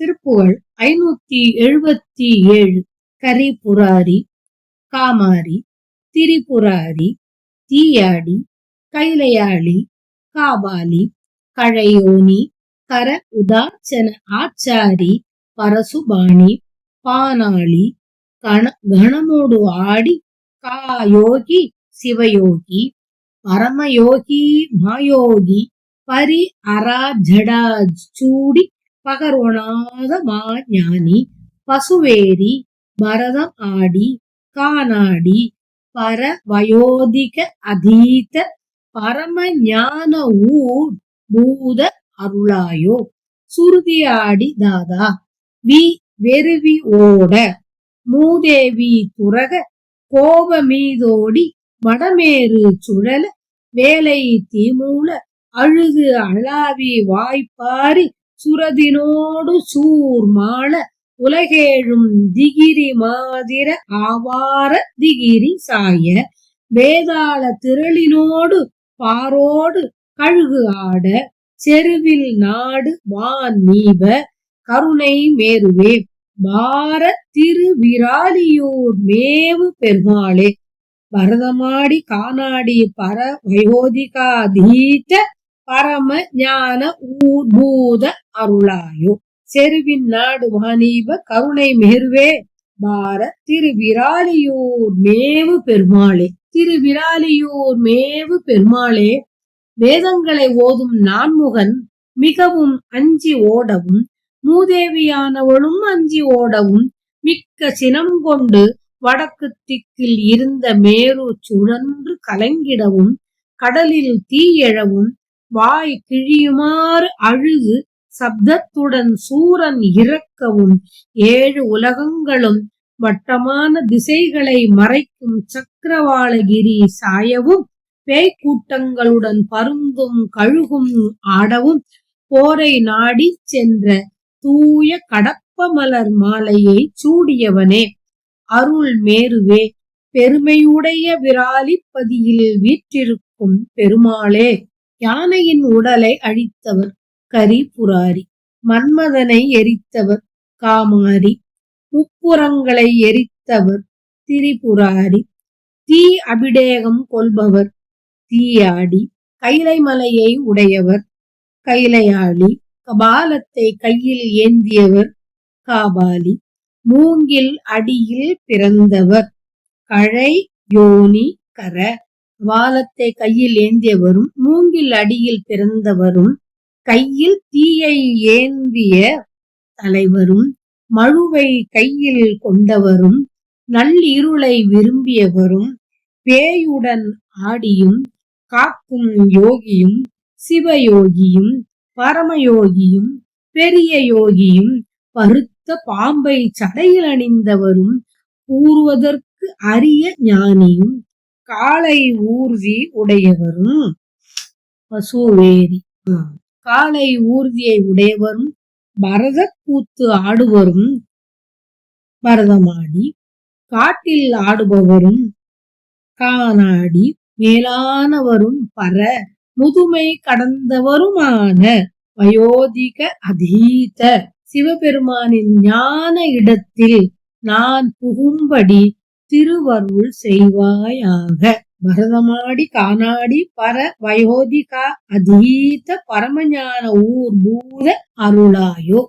திருப்புகழ் ஐநூத்தி எழுபத்தி ஏழு கரிபுராரி காமாரி திரிபுராரி தீயாடி கைலையாளி காபாலி கழையோனி கர உதாச்சன ஆச்சாரி பரசுபாணி பானாளி கண கணமோடு ஆடி காயோகி சிவயோகி பரமயோகி மாயோகி பரி அரா ஜடா சூடி பகர்வனாத மாஞானி பசுவேரி பரதம் ஆடி கானாடி பர வயோதிக அதீத பரம ஞான ஊர் பூத அருளாயோ. சுருதியாடி தாதா வி வெருவி ஓட மூதேவி துரக கோப மீதோடி வடமேறு சுழல வேலை தீமூல அழுது அளாவி வாய்ப்பாரி சுரதினோடு சூர்மான உலகேழும் திகிரி மாதிர ஆவார திகிரி சாய வேதாள திரளினோடு பாரோடு கழுகு ஆட செருவில் நாடு வான் நீப கருணை மேருவே பார திருவிராலியூர் மேவு பெருமாளே. பரதமாடி காணாடி பர வயோதிகாதீத பரம ஞான ஊர்பூத அருளாயோ. செருவின் நாடு மகனீப கருணை மேருவே பார திருவிராலியூர் மேவு பெருமாளே. திருவிராலியூர் மேவு பெருமாளே. வேதங்களை ஓதும் நான்முகன் மிகவும் அஞ்சி ஓடவும். மூதேவியானவளும் அஞ்சி ஓடவும். மிக்க சினம் கொண்டு வடக்கு திக்கில் இருந்த மேரு சுழன்று கலங்கிடவும். கடலில் தீயெழவும் வாய் கிழியுமாறு அழுது சப்தத்துடன் சூரன் இறக்கவும் ஏழு உலகங்களும் வட்டமான திசைகளை மறைக்கும் சக்கரவாளகிரி சாயவும் பேய்க்கூட்டங்களுடன் பருந்தும் கழுகும் ஆடவும் போரை நாடி சென்ற தூய கடப்ப மலர் மாலையை சூடியவனே. அருள் மேருவே பெருமையுடைய விராலிப்பதியில் வீற்றிருக்கும் பெருமாளே. யானையின் உடலை அழித்தவர் கரிபுராரி மன்மதனை எரித்தவர் காமாரி முப்புறங்களை எரித்தவர் திரிபுராரி தீ அபிடேகம் கொள்பவர் தீயாடி கைலை மலையை உடையவர் கைலையாளி கபாலத்தை கையில் ஏந்தியவர் காபாலி மூங்கில் அடியில் பிறந்தவர் கழை யோனி கர வாலத்தை கையில் ஏந்தியவரும் மூங்கில் அடியில் பிறந்தவரும் கையில் தீயை ஏந்திய தலைவரும் மழுவை கையில் கொண்டவரும் நள்ளிருளை விரும்பியவரும் பேயுடன் ஆடியும் காக்கும் யோகியும் சிவயோகியும் பரமயோகியும் பெரிய யோகியும் பருத்த பாம்பை சடையில் அணிந்தவரும் கூறுவதற்கு அரிய ஞானியும் காளை ஊர்தி உடையவரும் பசுவேரி காளை ஊர்தியை உடையவரும் பரத கூத்து ஆடுவரும் பரதமாடி காட்டில் ஆடுபவரும் காணாடி மேலானவரும் பர முதுமை கடந்தவருமான வயோதிக அதீத. சிவபெருமானின் ஞான இடத்தில் நான் புகும்படி திருவருள் செய்வாயாக. பரதமாடி காணாடி பர வயோதிகா அதீத பரமஞான ஊர் பூத அருளாயோ.